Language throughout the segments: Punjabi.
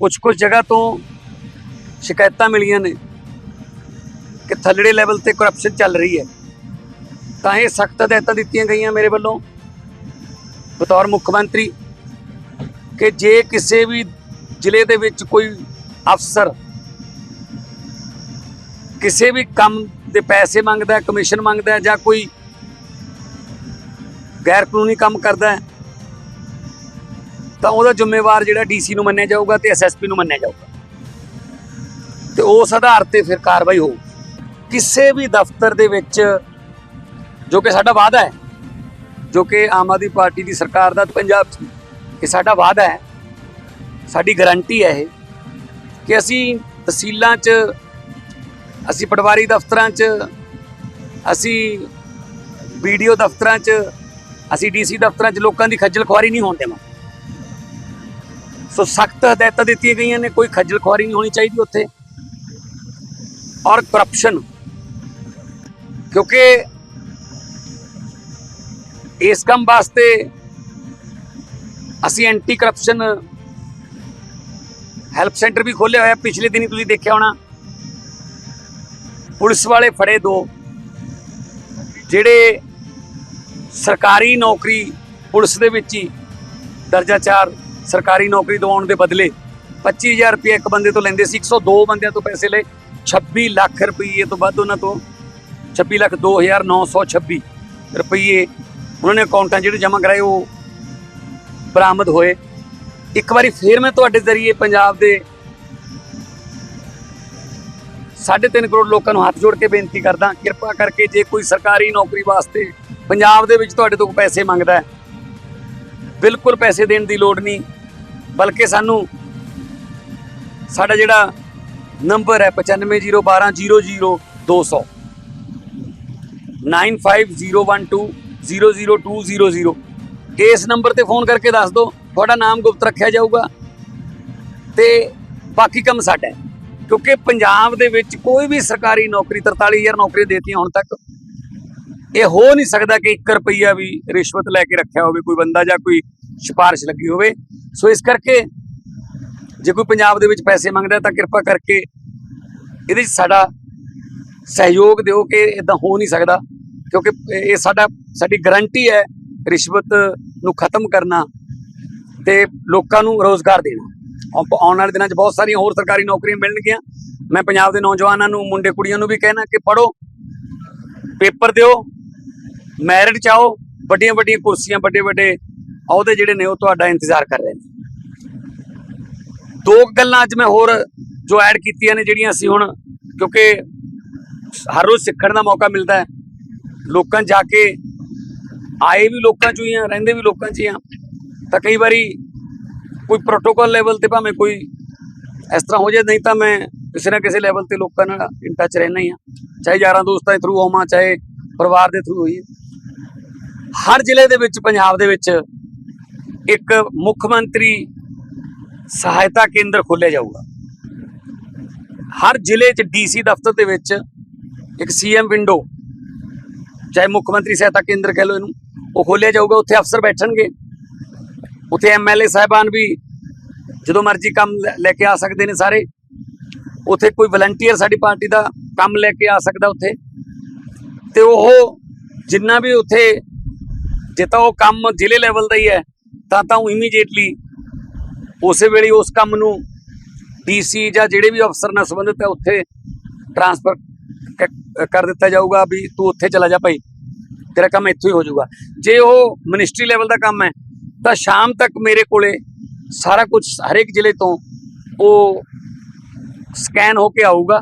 ਕੁਝ ਕੁਝ ਜਗ੍ਹਾ ਤੋਂ ਸ਼ਿਕਾਇਤਾਂ ਮਿਲੀਆਂ ਨੇ ਕਿ ਥੱਲੜੇ ਲੈਵਲ ਤੇ ਕਰਪਸ਼ਨ ਚੱਲ ਰਹੀ ਹੈ। ਤਾਂ ਇਹ ਸਖਤ ਹਦਾਇਤਾਂ ਦਿੱਤੀਆਂ ਗਈਆਂ ਮੇਰੇ ਵੱਲੋਂ। ਬਤੌਰ ਮੁੱਖ ਮੰਤਰੀ, ਕਿ ਜੇ ਕਿਸੇ ਵੀ ਜ਼ਿਲ੍ਹੇ ਦੇ ਵਿੱਚ ਕੋਈ ਅਫਸਰ ਕਿਸੇ ਵੀ ਕੰਮ ਦੇ ਪੈਸੇ ਮੰਗਦਾ ਕਮਿਸ਼ਨ ਮੰਗਦਾ ਜਾਂ ਕੋਈ ਗੈਰ ਕਾਨੂੰਨੀ ਕੰਮ ਕਰਦਾ ਹੈ ਤਾਂ ਉਹਦਾ ਜ਼ਿੰਮੇਵਾਰ ਜਿਹੜਾ ਡੀਸੀ ਨੂੰ ਮੰਨਿਆ ਜਾਊਗਾ ਤੇ ਐਸਐਸਪੀ ਨੂੰ ਮੰਨਿਆ ਜਾਊਗਾ। ਤੇ ਉਸ ਆਧਾਰ ਤੇ ਫਿਰ ਕਾਰਵਾਈ ਹੋਊ। ਕਿਸੇ ਵੀ ਦਫ਼ਤਰ ਦੇ ਵਿੱਚ ਜੋ ਕਿ ਸਾਡਾ ਵਾਅਦਾ ਹੈ, ਜੋ ਕਿ ਆਮ ਆਦਮੀ ਪਾਰਟੀ ਦੀ ਸਰਕਾਰ ਦਾ ਪੰਜਾਬ 'ਚ ਇਹ ਸਾਡਾ ਵਾਅਦਾ ਹੈ। ਸਾਡੀ ਗਾਰੰਟੀ ਹੈ ਇਹ ਕਿ ਅਸੀਂ ਤਹਿਸੀਲਾਂ 'ਚ, ਅਸੀਂ ਪਟਵਾਰੀ ਦਫ਼ਤਰਾਂ 'ਚ, ਅਸੀਂ ਵੀਡੀਓ ਦਫ਼ਤਰਾਂ 'ਚ, ਅਸੀਂ ਡੀਸੀ ਦਫ਼ਤਰਾਂ 'ਚ ਲੋਕਾਂ ਦੀ ਖੱਜਲ ਖੁਆਰੀ ਨਹੀਂ ਹੋਣ ਦੇਵਾਂਗੇ। ਸੋ ਸਖਤ ਹਦਾਇਤਾਂ ਦਿੱਤੀਆਂ ਗਈਆਂ ਨੇ, ਕੋਈ ਖੱਜਲ ਖੁਆਰੀ ਨਹੀਂ ਹੋਣੀ ਚਾਹੀਦੀ ਉੱਥੇ। ਔਰ ਕਰਪਸ਼ਨ ਕਿਉਂਕਿ ਇਸ ਕੰਮ ਵਾਸਤੇ ਅਸੀਂ ਐਂਟੀ ਕਰਪਸ਼ਨ ਹੈਲਪ ਸੈਂਟਰ ਵੀ ਖੋਲ੍ਹਿਆ ਹੋਇਆ, ਪਿਛਲੇ ਦਿਨੀ ਤੁਸੀਂ ਦੇਖਿਆ ਹੋਣਾ। ਪੁਲਿਸ ਵਾਲੇ ਫੜੇ ਦੋ, ਜਿਹੜੇ ਸਰਕਾਰੀ ਨੌਕਰੀ ਪੁਲਿਸ ਦੇ ਵਿੱਚ ਹੀ, ਦਰਜਾ 4 ਸਰਕਾਰੀ ਨੌਕਰੀ ਦਿਵਾਉਣ ਦੇ ਬਦਲੇ 25000 ਰੁਪਏ ਇੱਕ ਬੰਦੇ ਤੋਂ ਲੈਂਦੇ ਸੀ 102 ਬੰਦਿਆਂ ਤੋਂ ਪੈਸੇ ਲਏ। 26 ਲੱਖ ਰੁਪਏ ਤੋਂ ਵੱਧ ਉਹਨਾਂ ਤੋਂ। 26 ਲੱਖ 2926 ਰੁਪਏ ਉਹਨਾਂ ਨੇ ਅਕਾਊਂਟਾਂ ਜਿਹੜੇ ਜਮ੍ਹਾਂ ਕਰਾਏ ਉਹ ਬਰਾਮਦ ਹੋਏ। ਇੱਕ ਵਾਰੀ ਫੇਰ ਮੈਂ ਤੁਹਾਡੇ ਜ਼ਰੀਏ ਪੰਜਾਬ ਦੇ 3.5 ਕਰੋੜ ਲੋਕਾਂ ਨੂੰ ਹੱਥ ਜੋੜ ਕੇ ਬੇਨਤੀ ਕਰਦਾ, ਕਿਰਪਾ ਕਰਕੇ ਜੇ ਕੋਈ ਸਰਕਾਰੀ ਨੌਕਰੀ ਵਾਸਤੇ ਪੰਜਾਬ ਦੇ ਵਿੱਚ ਤੁਹਾਡੇ ਤੋਂ ਪੈਸੇ ਮੰਗਦਾ ਹੈ ਬਿਲਕੁਲ ਪੈਸੇ ਦੇਣ ਦੀ ਲੋੜ ਨਹੀਂ, ਬਲਕਿ ਸਾਨੂੰ ਸਾਡਾ ਜਿਹੜਾ ਨੰਬਰ ਹੈ 9501200200 9501200200 ਇਸ ਨੰਬਰ ਤੇ ਫੋਨ ਕਰਕੇ ਦੱਸ ਦਿਓ, ਤੁਹਾਡਾ ਨਾਮ ਗੁਪਤ ਰੱਖਿਆ ਜਾਊਗਾ ਤੇ ਬਾਕੀ ਕੰਮ ਸਾਡਾ ਹੈ, ਕਿਉਂਕਿ ਪੰਜਾਬ ਦੇ ਵਿੱਚ ਕੋਈ ਵੀ ਸਰਕਾਰੀ ਨੌਕਰੀ 43000 ਨੌਕਰੀਆਂ ਦੇਤੀਆਂ ਹੁਣ ਤੱਕ, ਇਹ ਹੋ ਨਹੀਂ ਸਕਦਾ ਕਿ 1 ਰੁਪਈਆ ਵੀ ਰਿਸ਼ਵਤ ਲੈ ਕੇ ਰੱਖਿਆ ਹੋਵੇ, ਕੋਈ ਬੰਦਾ ਜਾਂ ਕੋਈ ਸਿਫਾਰਿਸ਼ ਲੱਗੀ ਹੋਵੇ। ਸੋ ਇਸ ਕਰਕੇ ਜੇ ਕੋਈ ਪੰਜਾਬ ਦੇ ਵਿੱਚ ਪੈਸੇ ਮੰਗਦਾ ਤਾਂ ਕਿਰਪਾ ਕਰਕੇ ਇਹਦੇ 'ਚ ਸਾਡਾ ਸਹਿਯੋਗ ਦਿਓ ਕਿ ਇਦਾਂ ਹੋ ਨਹੀਂ ਸਕਦਾ। ਕਿਉਂਕਿ ਇਹ ਸਾਡਾ, ਸਾਡੀ ਗਾਰੰਟੀ ਹੈ ਰਿਸ਼ਵਤ ਨੂੰ ਖਤਮ ਕਰਨਾ ਤੇ ਲੋਕਾਂ ਨੂੰ ਰੋਜ਼ਗਾਰ ਦੇਣਾ। ਆਉਣ ਵਾਲੇ ਦਿਨਾਂ 'ਚ ਬਹੁਤ ਸਾਰੀਆਂ ਹੋਰ ਸਰਕਾਰੀ ਨੌਕਰੀਆਂ ਮਿਲਣਗੀਆਂ। ਮੈਂ ਪੰਜਾਬ ਦੇ ਨੌਜਵਾਨਾਂ ਨੂੰ, ਮੁੰਡੇ ਕੁੜੀਆਂ ਨੂੰ ਵੀ ਕਹਿਣਾ ਕਿ ਪੜੋ ਪੇਪਰ ਦਿਓ, ਮੈਰਿਟ ਚਾਓ ਵੱਡੀਆਂ ਵੱਡੀਆਂ ਕੁਰਸੀਆਂ ਵੱਡੇ ਵੱਡੇ ਅਹੁਦੇ ਜਿਹੜੇ ਨੇ ਉਹ ਤੁਹਾਡਾ ਇੰਤਜ਼ਾਰ ਕਰ ਰਹੇ ਨੇ। ਦੋ ਗੱਲਾਂ ਅੱਜ ਮੈਂ ਹੋਰ ਜੋ ਐਡ ਕੀਤੀਆਂ ਨੇ ਜਿਹੜੀਆਂ ਅਸੀਂ ਹੁਣ, ਕਿਉਂਕਿ ਹਰ ਰੋਜ਼ ਸਿੱਖਣ ਦਾ ਮੌਕਾ ਮਿਲਦਾ ਹੈ। ਲੋਕਾਂ ਜਾ ਕੇ ਆਏ ਵੀ ਲੋਕਾਂ 'ਚੋਂ ਹੀ ਆ, ਰਹਿੰਦੇ ਵੀ ਲੋਕਾਂ 'ਚ ਹੀ ਆ। ਤਾਂ ਕਈ ਵਾਰੀ ਕੋਈ ਪ੍ਰੋਟੋਕਾਲ ਲੈਵਲ ਤੇ ਭਾਵੇਂ ਕੋਈ ਇਸ ਤਰ੍ਹਾਂ ਹੋ ਜਾਏ, ਨਹੀਂ ਤਾਂ ਮੈਂ ਕਿਸੇ ਨਾ ਕਿਸੇ ਲੈਵਲ ਤੇ ਲੋਕਾਂ ਨਾਲ ਇਨ ਟੱਚ ਰਹਿਣਾ ਹੀ ਆ। ਚਾਹੇ ਯਾਰਾਂ ਦੋਸਤਾਂ ਦੇ ਥਰੂ ਹੋਵਾਂ ਚਾਹੇ ਪਰਿਵਾਰ ਦੇ ਥਰੂ ਹੋਈਏ। ਹਰ ਜ਼ਿਲ੍ਹੇ ਦੇ ਵਿੱਚ, ਪੰਜਾਬ ਦੇ ਵਿੱਚ ਇੱਕ ਮੁੱਖ ਮੰਤਰੀ ਸਹਾਇਤਾ ਕੇਂਦਰ ਖੋਲ੍ਹਿਆ ਜਾਊਗਾ। ਹਰ ਜ਼ਿਲ੍ਹੇ 'ਚ ਡੀਸੀ ਦਫ਼ਤਰ ਦੇ ਵਿੱਚ ਇੱਕ ਸੀਐਮ ਵਿੰਡੋ, ਚਾਹੇ ਮੁੱਖ ਮੰਤਰੀ ਸਹਾਇਤਾ ਕੇਂਦਰ ਕਹਿ ਲਓ ਇਹਨੂੰ, ਉਹ ਖੋਲ੍ਹਿਆ ਜਾਊਗਾ, ਉੱਥੇ ਅਫਸਰ ਬੈਠਣਗੇ। ਉੱਥੇ ਐਮਐਲਏ ਸਾਹਿਬਾਨ ਵੀ ਜਦੋਂ ਮਰਜ਼ੀ ਕੰਮ ਲੈ- ਲੈ ਕੇ ਆ ਸਕਦੇ ਨੇ ਸਾਰੇ। ਉੱਥੇ ਕੋਈ ਵਲੰਟੀਅਰ ਸਾਡੀ ਪਾਰਟੀ ਦਾ ਕੰਮ ਲੈ ਕੇ ਆ ਸਕਦਾ ਉੱਥੇ। ਤੇ ਉਹ ਜਿੰਨਾ ਵੀ ਉੱਥੇ, ਜੇ ਤਾਂ ਉਹ ਕੰਮ ਜ਼ਿਲ੍ਹੇ ਲੈਵਲ ਦਾ ਹੀ ਹੈ ਤਾਂ ਤਾਂ ਉਹ ਇਮੀਡੀਏਟਲੀ ਉਸੇ ਵੇਲੇ ਉਸ ਕੰਮ ਨੂੰ ਡੀਸੀ ਜਾਂ ਜਿਹੜੇ ਵੀ ਅਫਸਰ ਨਾਲ ਸੰਬੰਧਿਤ ਹੈ, ਉੱਥੇ ਟ੍ਰਾਂਸਫਰ ਕਰ ਦਿੱਤਾ ਜਾਊਗਾ ਵੀ ਤੂੰ ਉੱਥੇ ਚਲਾ ਜਾ ਭਾਈ, ਤੇਰਾ ਕੰਮ ਇੱਥੋਂ ਹੀ ਹੋ ਜਾਊਗਾ। ਜੇ ਉਹ ਮਿਨਿਸਟਰੀ ਲੈਵਲ ਦਾ ਕੰਮ ਹੈ, ਤਾਂ ਸ਼ਾਮ ਤੱਕ ਮੇਰੇ ਕੋਲੇ ਸਾਰਾ ਕੁਝ ਹਰੇਕ ਜ਼ਿਲ੍ਹੇ ਤੋਂ ਉਹ ਸਕੈਨ ਹੋ ਕੇ ਆਊਗਾ।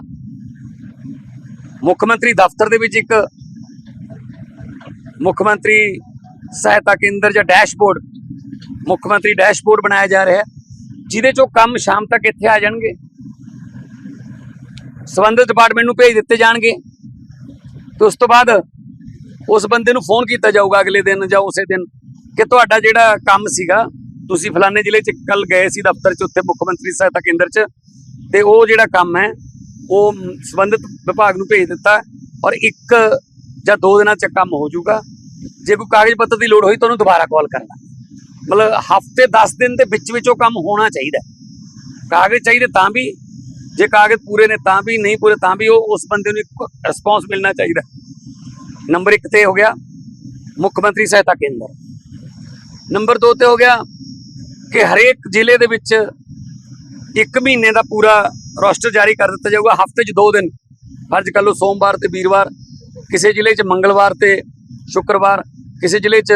ਮੁੱਖ ਮੰਤਰੀ ਦਫ਼ਤਰ ਦੇ ਵਿੱਚ ਇੱਕ ਮੁੱਖ ਮੰਤਰੀ ਸਹਾਇਤਾ ਕੇਂਦਰ ਜਾਂ ਡੈਸ਼ਬੋਰਡ ਮੁੱਖ ਮੰਤਰੀ ਡੈਸ਼ਬੋਰਡ ਬਣਾਇਆ ਜਾ ਰਿਹਾ ਹੈ, ਜਿਹਦੇ ਚੋਂ ਕੰਮ ਸ਼ਾਮ ਤੱਕ ਇੱਥੇ ਆ ਜਾਣਗੇ। ਸੰਬੰਧਿਤ ਡਿਪਾਰਟਮੈਂਟ ਨੂੰ ਭੇਜ ਦਿੱਤੇ ਜਾਣਗੇ। ਤੇ ਉਸ ਤੋਂ ਬਾਅਦ ਉਸ ਬੰਦੇ ਨੂੰ ਫੋਨ ਕੀਤਾ ਜਾਊਗਾ ਅਗਲੇ ਦਿਨ ਜਾਂ ਉਸੇ ਦਿਨ ਕਿ ਤੁਹਾਡਾ ਜਿਹੜਾ ਕੰਮ ਸੀਗਾ, ਤੁਸੀਂ ਫਲਾਣੇ ਜ਼ਿਲ੍ਹੇ 'ਚ ਕੱਲ ਗਏ ਸੀ ਦਫ਼ਤਰ 'ਚ, ਉੱਥੇ ਮੁੱਖ ਮੰਤਰੀ ਸਹਾਇਤਾ ਕੇਂਦਰ 'ਚ, ਤੇ ਉਹ ਜਿਹੜਾ ਕੰਮ ਹੈ, ਉਹ ਸੰਬੰਧਿਤ ਵਿਭਾਗ ਨੂੰ ਭੇਜ ਦਿੱਤਾ ਔਰ ਇੱਕ ਜਾਂ ਦੋ ਦਿਨਾਂ 'ਚ ਕੰਮ ਹੋ ਜਾਊਗਾ। ਜੇ ਕੋਈ ਕਾਗਜ਼ ਪੱਤਰ ਦੀ ਲੋੜ ਹੋਈ ਤੁਹਾਨੂੰ ਦੁਬਾਰਾ ਕਾਲ ਕਰਨਾ। ਮਤਲਬ ਹਫ਼ਤੇ 10 ਦਿਨ ਦੇ ਵਿੱਚ ਵਿੱਚ ਉਹ ਕੰਮ ਹੋਣਾ ਚਾਹੀਦਾ ਕਾਗਜ਼ ਚਾਹੀਦੇ ਤਾਂ ਵੀ, ਜੇ ਕਾਗਜ਼ ਪੂਰੇ ਨੇ ਤਾਂ ਵੀ, ਨਹੀਂ ਪੂਰੇ ਤਾਂ ਵੀ ਉਹ ਉਸ ਬੰਦੇ ਨੂੰ ਇੱਕ ਰਿਸਪੌਂਸ ਮਿਲਣਾ ਚਾਹੀਦਾ ਨੰਬਰ 1 ਤੇ ਹੋ ਗਿਆ ਮੁੱਖ ਮੰਤਰੀ ਸਹਾਇਤਾ ਕੇਂਦਰ। ਨੰਬਰ 2 ਤੇ ਹੋ ਗਿਆ ਕਿ ਹਰੇਕ ਜ਼ਿਲ੍ਹੇ ਦੇ ਵਿੱਚ ਇੱਕ ਮਹੀਨੇ ਦਾ ਪੂਰਾ ਰੋਸਟਰ ਜਾਰੀ ਕਰ ਦਿੱਤਾ ਜਾਊਗਾ। ਹਫ਼ਤੇ 'ਚ ਦੋ ਦਿਨ। ਫਰਜ਼ ਕਰ ਲਓ ਸੋਮਵਾਰ ਤੇ ਵੀਰਵਾਰ। ਕਿਸੇ ਜ਼ਿਲ੍ਹੇ 'ਚ ਮੰਗਲਵਾਰ ਤੇ ਸ਼ੁੱਕਰਵਾਰ। ਕਿਸੇ ਜ਼ਿਲ੍ਹੇ 'ਚ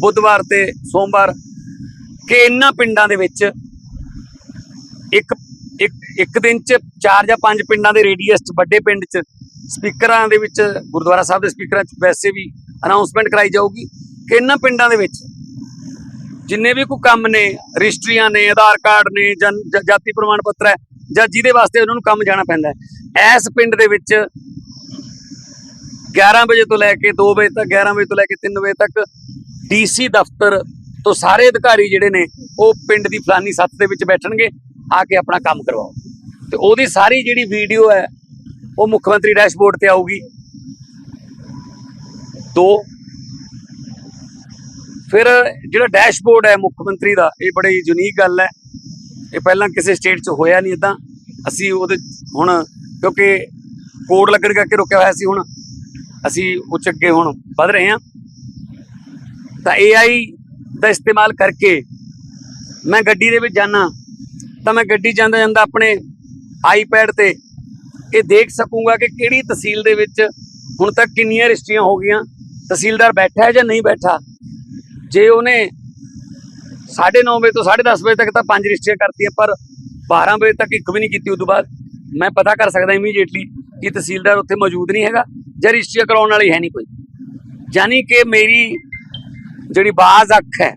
ਬੁੱਧਵਾਰ ਤੇ ਸੋਮਵਾਰ ਕਿ ਇਹਨਾਂ ਪਿੰਡਾਂ ਦੇ ਵਿੱਚ ਇੱਕ ਇੱਕ ਇੱਕ ਦਿਨ 'ਚ ਚਾਰ ਜਾਂ ਪੰਜ ਪਿੰਡਾਂ ਦੇ ਰੇਡੀਅਸ 'ਚ ਵੱਡੇ ਪਿੰਡ 'ਚ ਸਪੀਕਰਾਂ ਦੇ ਵਿੱਚ, ਗੁਰਦੁਆਰਾ ਸਾਹਿਬ ਦੇ ਸਪੀਕਰਾਂ 'ਚ ਵੈਸੇ ਵੀ ਅਨਾਉਂਸਮੈਂਟ ਕਰਾਈ ਜਾਊਗੀ ਕਿ ਇਹਨਾਂ ਪਿੰਡਾਂ ਦੇ ਵਿੱਚ ਜਿੰਨੇ ਵੀ ਕੋਈ ਕੰਮ ਨੇ, ਰਜਿਸਟਰੀਆਂ ਨੇ, ਆਧਾਰ ਕਾਰਡ ਨੇ, ਜਨ ਜਾਤੀ ਪ੍ਰਮਾਣ ਪੱਤਰ ਹੈ, ਜਾਂ ਜਿਹਦੇ ਵਾਸਤੇ ਉਹਨਾਂ ਨੂੰ ਕੰਮ ਜਾਣਾ ਪੈਂਦਾ ਹੈ। ਇਸ ਪਿੰਡ ਦੇ ਵਿੱਚ 11 ਵਜੇ ਤੋਂ ਲੈ ਕੇ 2 ਵਜੇ ਤੱਕ 11 ਵਜੇ ਤੋਂ ਲੈ ਕੇ 3 ਵਜੇ ਤੱਕ ਡੀਸੀ ਦਫ਼ਤਰ ਤੋਂ ਸਾਰੇ ਅਧਿਕਾਰੀ ਜਿਹੜੇ ਨੇ, ਉਹ ਪਿੰਡ ਦੀ ਫਲਾਨੀ ਸੱਤ ਦੇ ਵਿੱਚ ਬੈਠਣਗੇ, ਆ ਕੇ ਆਪਣਾ ਕੰਮ ਕਰਵਾਓ। ਤੇ ਉਹਦੀ ਸਾਰੀ ਜਿਹੜੀ ਵੀਡੀਓ ਹੈ, ਉਹ ਮੁੱਖ ਮੰਤਰੀ ਡੈਸ਼ਬੋਰਡ ਤੇ ਆਊਗੀ। ਦੋ, ਫਿਰ ਜਿਹੜਾ ਡੈਸ਼ਬੋਰਡ ਹੈ ਮੁੱਖ ਮੰਤਰੀ ਦਾ, ਇਹ ਬੜੀ ਯੂਨੀਕ ਗੱਲ ਹੈ। ਇਹ ਪਹਿਲਾਂ ਕਿਸੇ ਸਟੇਟ 'ਚ ਹੋਇਆ ਨਹੀਂ ਇਦਾਂ ਅਸੀਂ ਉਹਦੇ ਹੁਣ, ਕਿਉਂਕਿ ਕੋਡ ਲੱਗਣ ਕਰਕੇ ਰੁਕਿਆ ਹੋਇਆ ਸੀ ਹੁਣ। ਅਸੀਂ ਉੱਚ ਅੱਗੇ ਹੁਣ ਵਧ ਰਹੇ ਹਾਂ। ਤਾਂ AI ਦਾ ਇਸਤੇਮਾਲ ਕਰਕੇ ਮੈਂ ਗੱਡੀ ਦੇ ਵਿੱਚ ਜਾਣਾ ਤਾਂ ਮੈਂ ਗੱਡੀ ਜਾਂਦਾ ਜਾਂਦਾ ਆਪਣੇ ਆਈਪੈਡ ਤੇ ਇਹ ਦੇਖ ਸਕੂੰਗਾ ਕਿ ਕਿਹੜੀ ਤਹਿਸੀਲ ਦੇ ਵਿੱਚ ਹੁਣ ਤੱਕ ਕਿੰਨੀਆਂ ਰਜਿਸਟਰੀਆਂ ਹੋ ਗਈਆਂ, ਤਹਿਸੀਲਦਾਰ ਬੈਠਾ ਹੈ ਜਾਂ ਨਹੀਂ ਬੈਠਾ? ਜੇ ਉਹਨੇ 9:30 ਵਜੇ ਤੋਂ 10:30 ਵਜੇ ਤੱਕ ਤਾਂ ਪੰਜ ਰਜਿਸਟਰੀਆਂ ਕਰਤੀਆਂ, ਪਰ 12 ਵਜੇ ਤੱਕ ਇੱਕ ਵੀ ਨਹੀਂ ਕੀਤੀ, ਉਦੋਂ ਬਾਅਦ ਮੈਂ ਪਤਾ ਕਰ ਸਕਦਾ ਇਮੀਡੀਏਟਲੀ ਕਿ ਤਹਿਸੀਲਦਾਰ ਉੱਥੇ ਮੌਜੂਦ ਨਹੀਂ ਹੈਗਾ ਜਾਂ ਰਜਿਸਟਰੀ ਕਰਾਉਣ ਵਾਲੀ ਹੈ ਨਹੀਂ ਕੋਈ। ਯਾਨੀ ਕਿ ਮੇਰੀ ਜਿਹੜੀ ਬਾਜ਼ ਅੱਖ ਹੈ,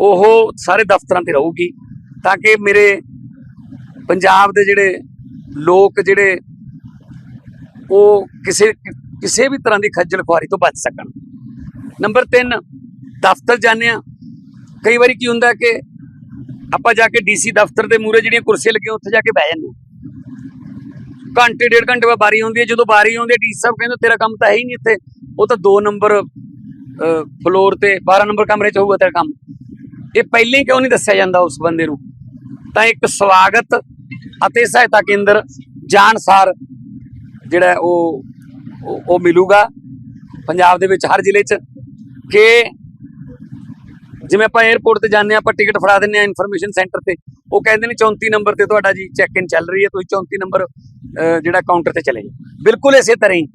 ਉਹ ਸਾਰੇ ਦਫ਼ਤਰਾਂ ਤੇ ਰਹੂਗੀ ਤਾਂ ਕਿ ਮੇਰੇ ਪੰਜਾਬ ਦੇ ਜਿਹੜੇ ਲੋਕ ਜਿਹੜੇ ਉਹ ਕਿਸੇ ਕਿਸੇ ਵੀ ਤਰ੍ਹਾਂ ਦੀ ਖੱਜਲ ਖੁਆਰੀ ਤੋਂ ਬਚ ਸਕਣ। ਨੰਬਰ 3 ਦਫ਼ਤਰ ਜਾਂਦੇ ਆ ਕਈ ਵਾਰੀ ਕੀ ਹੁੰਦਾ ਕਿ ਆਪਾਂ ਜਾ ਕੇ ਡੀਸੀ ਦਫ਼ਤਰ ਦੇ ਮੂਹਰੇ ਜਿਹੜੀਆਂ ਕੁਰਸੀਆਂ ਲੱਗੀਆਂ, ਉੱਥੇ ਜਾ ਕੇ ਬਹਿ ਜਾਂਦੇ ਹਾਂ। ਘੰਟੇ, ਡੇਢ ਘੰਟੇ ਬਾਅਦ ਬਾਰੀ ਆਉਂਦੀ ਹੈ। ਜਦੋਂ ਬਾਰੀ ਆਉਂਦੀ ਹੈ, ਡੀਸੀ ਸਾਹਿਬ ਕਹਿੰਦੇ ਤੇਰਾ ਕੰਮ ਤਾਂ ਹੈ ਹੀ ਨਹੀਂ ਇੱਥੇ। ਉਹ ਤਾਂ 2 ਨੰਬਰ ਫਲੋਰ ਤੇ 12 ਨੰਬਰ ਕਮਰੇ 'ਚ ਹੋਊਗਾ ਤੇਰਾ ਕੰਮ। ਇਹ ਪਹਿਲਾਂ ਹੀ ਕਿਉਂ ਨਹੀਂ ਦੱਸਿਆ ਜਾਂਦਾ ਉਸ ਬੰਦੇ ਨੂੰ? ਤਾਂ ਇੱਕ ਸਵਾਗਤ ਅਤੇ ਸਹਾਇਤਾ ਕੇਂਦਰ ਜਾਣਸਾਰ ਜਿਹੜਾ ਉਹ, ਉਹ- ਮਿਲੂਗਾ ਪੰਜਾਬ ਦੇ ਵਿੱਚ ਹਰ ਜ਼ਿਲ੍ਹੇ 'ਚ। ਕਿ ਜਿਵੇਂ ਆਪਾਂ 에어ਪੋਰਟ ਤੇ ਜਾਂਦੇ ਹਾਂ, ਆਪਾਂ ਟਿਕਟ ਫੜਾ ਦਿੰਦੇ ਆ ਇਨਫੋਰਮੇਸ਼ਨ ਸੈਂਟਰ ਤੇ, ਉਹ ਕਹਿੰਦੇ ਨੇ 34 ਨੰਬਰ ਤੇ ਤੁਹਾਡਾ ਜੀ ਚੈੱਕ ਇਨ ਚੱਲ ਰਹੀ ਹੈ, ਤੁਸੀਂ 34 ਨੰਬਰ ਜਿਹੜਾ ਕਾਊਂਟਰ ਤੇ ਚਲੇ ਜਾਓ। ਬਿਲਕੁਲ ਇਸੇ ਤਰ੍ਹਾਂ ਹੀ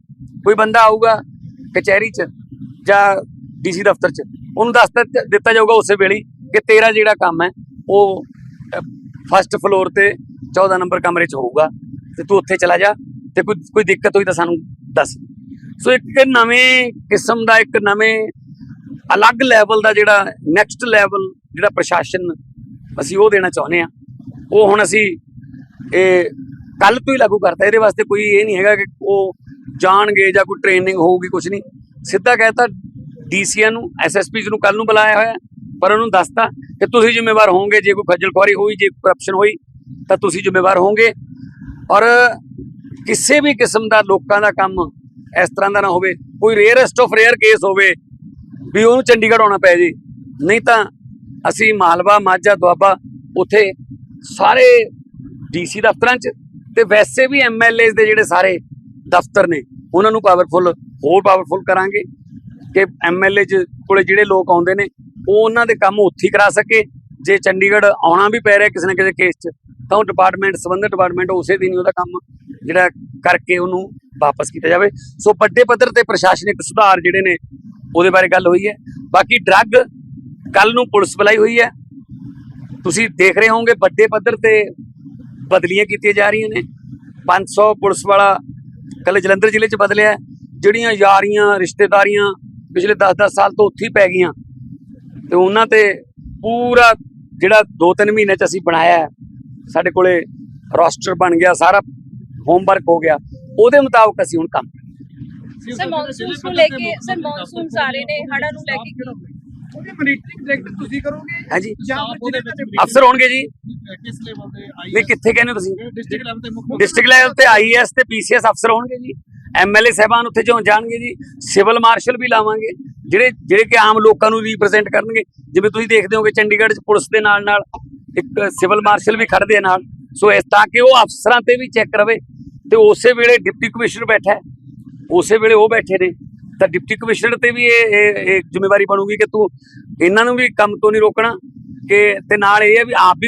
ਕੋਈ ਬੰਦਾ ਆਊਗਾ ਕਚਹਿਰੀ 'ਚ ਜਾਂ ਡੀਸੀ ਦਫ਼ਤਰ 'ਚ। ਉਹਨੂੰ ਦੱਸ ਦਿੱਤਾ- ਦਿੱਤਾ ਜਾਊਗਾ ਉਸੇ ਵੇਲੇ ਕਿ ਤੇਰਾ ਜਿਹੜਾ ਕੰਮ ਹੈ, ਉਹ ਫਸਟ ਫਲੋਰ ਤੇ 14 ਨੰਬਰ ਕਮਰੇ 'ਚ ਹੋਊਗਾ। ਤੇ ਤੂੰ ਉੱਥੇ ਚਲਾ ਜਾ ਤੇ ਕੋਈ ਕੋਈ ਦਿੱਕਤ ਹੋਈ ਤਾਂ ਸਾਨੂੰ ਦੱਸ। ਸੋ ਇੱਕ ਨਵੇਂ ਕਿਸਮ ਦਾ, ਇੱਕ ਨਵੇਂ ਅਲੱਗ ਲੈਵਲ ਦਾ ਜਿਹੜਾ ਨੈਕਸਟ ਲੈਵਲ ਜਿਹੜਾ ਪ੍ਰਸ਼ਾਸਨ ਅਸੀਂ ਉਹ ਦੇਣਾ ਚਾਹੁੰਦੇ ਆ ਉਹ ਹੁਣ ਅਸੀਂ, ਇਹ ਕੱਲ ਤੋਂ ਹੀ ਲਾਗੂ ਕਰਤਾ। ਇਹਦੇ ਵਾਸਤੇ ਕੋਈ ਇਹ ਨਹੀਂ ਹੈਗਾ ਕਿ ਉਹ ਜਾਣਗੇ ਜਾਂ ਕੋਈ ਟ੍ਰੇਨਿੰਗ ਹੋਊਗੀ ਕੁਝ ਨਹੀਂ। ਸਿੱਧਾ ਕਹਿਤਾ ਡੀਸੀਆਂ ਨੂੰ ਐਸਐਸਪੀਜ਼ ਨੂੰ ਕੱਲ ਨੂੰ ਬੁਲਾਇਆ ਹੋਇਆ, ਪਰ ਉਹਨੂੰ ਦੱਸਤਾ ਕਿ ਤੁਸੀਂ ਜ਼ਿੰਮੇਵਾਰ ਹੋਵੋਗੇ, ਜੇ ਕੋਈ ਖੱਜਲ ਖੁਆਰੀ ਹੋਈ, ਜੇ ਕਰਪਸ਼ਨ ਹੋਈ, ਤਾਂ ਤੁਸੀਂ ਜ਼ਿੰਮੇਵਾਰ ਹੋਵੋਗੇ। ਔਰ ਕਿਸੇ ਵੀ ਕਿਸਮ ਦਾ ਲੋਕਾਂ ਦਾ ਕੰਮ ਇਸ ਤਰ੍ਹਾਂ ਦਾ ਨਾ ਹੋਵੇ, ਕੋਈ ਰੇਅਰੈਸਟ ਆਫ ਰੇਅਰ ਕੇਸ ਹੋਵੇ, ਵੀ ਉਹਨੂੰ ਚੰਡੀਗੜ੍ਹ ਆਉਣਾ ਪੈ ਜੇ। ਨਹੀਂ ਤਾਂ ਅਸੀਂ ਮਾਲਵਾ, ਮਾਝਾ, ਦੁਆਬਾ, ਉੱਥੇ ਸਾਰੇ ਡੀਸੀ ਦਫ਼ਤਰਾਂ 'ਚ ਤੇ ਵੈਸੇ ਵੀ ਐਮਐਲਏ ਦੇ ਜਿਹੜੇ ਸਾਰੇ ਦਫ਼ਤਰ ਨੇ, ਉਹਨਾਂ ਨੂੰ ਪਾਵਰਫੁਲ ਹੋਰ ਪਾਵਰਫੁਲ ਕਰਾਂਗੇ। ਕਿ ਐਮਐਲਏ ਕੋਲੇ ਜਿਹੜੇ ਲੋਕ ਆਉਂਦੇ ਨੇ, ਉਹ ਉਹਨਾਂ ਦੇ ਕੰਮ ਉੱਥੇ ਕਰਾ ਸਕੇ। ਜੇ ਚੰਡੀਗੜ੍ਹ ਆਉਣਾ ਵੀ ਪੈ ਰਿਹਾ ਕਿਸੇ ਨਾ ਕਿਸੇ ਕੇਸ 'ਚ, ਤਾਂ ਉਹ ਡਿਪਾਰਟਮੈਂਟ ਸੰਬੰਧਿਤ ਡਿਪਾਰਟਮੈਂਟ ਉਸੇ ਦਿਨ ਹੀ ਉਹਦਾ ਕੰਮ ਜਿਹੜਾ ਕਰਕੇ ਉਹਨੂੰ ਵਾਪਸ ਕੀਤਾ ਜਾਵੇ। ਸੋ ਵੱਡੇ ਪੱਧਰ ਤੇ ਪ੍ਰਸ਼ਾਸਨਿਕ ਸੁਧਾਰ ਜਿਹੜੇ ਨੇ, ਉਹਦੇ ਬਾਰੇ ਗੱਲ ਹੋਈ ਹੈ। ਬਾਕੀ ਡਰੱਗ ਕੱਲ ਨੂੰ ਪੁਲਿਸ ਬੁਲਾਈ ਹੋਈ ਹੈ। ਤੁਸੀਂ ਦੇਖ ਰਹੇ ਹੋਵੋਗੇ ਵੱਡੇ ਪੱਧਰ ਤੇ ਬਦਲੀਆਂ ਕੀਤੀਆਂ ਜਾ ਰਹੀਆਂ ਨੇ। 500 ਪੁਲਿਸ ਵਾਲਾ ਕੱਲ ਜਲੰਧਰ ਜ਼ਿਲ੍ਹੇ 'ਚ ਬਦਲਿਆ। ਜਿਹੜੀਆਂ ਯਾਰੀਆਂ, ਰਿਸ਼ਤੇਦਾਰੀਆਂ ਪਿਛਲੇ 10-10 ਸਾਲ ਤੋਂ ਉੱਥੇ ਹੀ ਪੈ ਗਈਆਂ। ਤੇ ਉਹਨਾਂ ਤੇ ਪੂਰਾ ਜਿਹੜਾ 2-3 ਮਹੀਨੇ 'ਚ ਅਸੀਂ ਬਣਾਇਆ ਹੈ, ਸਾਡੇ ਕੋਲੇ ਰੋਸਟਰ ਬਣ ਗਿਆ ਸਾਰਾ ਹੋਮਵਰਕ ਹੋ ਗਿਆ। ਉਹਦੇ ਮੁਤਾਬਕ ਅਸੀਂ ਹੁਣ ਕੰਮ ਸਰ ਮੌਨਸੂਨ ਨੂੰ ਲੈ ਕੇ ਸਰ ਮੌਨਸੂਨ ਸਾਰੇ ਨੇ ਹੜ੍ਹਾਂ ਨੂੰ ਲੈ ਕੇ ਉਹਦੀ ਮੋਨੀਟਰਿੰਗ ਡਾਇਰੈਕਟਰ ਤੁਸੀਂ ਕਰੋਗੇ ਹਾਂਜੀ ਅਫਸਰ ਹੋਣਗੇ ਜੀ। ਕਿਸ ਲੈਵਲ ਦੇ ਆਈ ਨਹੀਂ ਕਿੱਥੇ ਕਹਿੰਦੇ ਤੁਸੀਂ? ਡਿਸਟ੍ਰਿਕਟ ਲੈਵਲ ਤੇ ਮੁੱਖ ਡਿਸਟ੍ਰਿਕਟ ਲੈਵਲ ਤੇ ਆਈਐਸ ਤੇ ਪੀਸੀਐਸ ਅਫਸਰ ਹੋਣਗੇ ਜੀ। ਐਮਐਲਏ ਸਹਿਬਾਨ ਉੱਥੇ ਜੋ ਜਾਣਗੇ ਜੀ। ਸਿਵਲ ਮਾਰਸ਼ਲ ਵੀ ਲਾਵਾਂਗੇ। ਜਿਹੜੇ ਜਿਹੜੇ ਕਿ ਆਮ ਲੋਕਾਂ ਨੂੰ ਰਿਪਰੈਜ਼ੈਂਟ ਕਰਨਗੇ। ਜਿਵੇਂ ਤੁਸੀਂ ਦੇਖਦੇ ਹੋਗੇ ਚੰਡੀਗੜ੍ਹ 'ਚ ਪੁਲਿਸ ਦੇ ਨਾਲ ਨਾਲ ਇੱਕ ਸਿਵਲ ਮਾਰਸ਼ਲ ਵੀ ਖੜਦੇ ਆ ਨਾਲ। ਸੋ ਇਸ ਤਾਂ ਕਿ ਉਹ ਅਫਸਰਾਂ ਤੇ ਵੀ ਚੈੱਕ ਰਵੇ ਤੇ ਉਸੇ ਵੇਲੇ ਡਿਪਟੀ ਕਮਿਸ਼ਨਰ ਬੈਠਾ ਉਸੇ ਵੇਲੇ ਉਹ ਬੈਠੇ ਨੇ। ਤਾਂ ਡਿਪਟੀ ਕਮਿਸ਼ਨਰ ਤੇ ਵੀ ਇਹ ਇਹ ਜ਼ਿੰਮੇਵਾਰੀ ਬਣੂਗੀ ਕਿ ਤੂੰ ਇਹਨਾਂ ਨੂੰ ਵੀ ਕੰਮ ਤੋਂ ਨਹੀਂ ਰੋਕਣਾ। ਕਿ, ਤੇ ਨਾਲ ਇਹ ਹੈ ਵੀ ਆਪ ਵੀ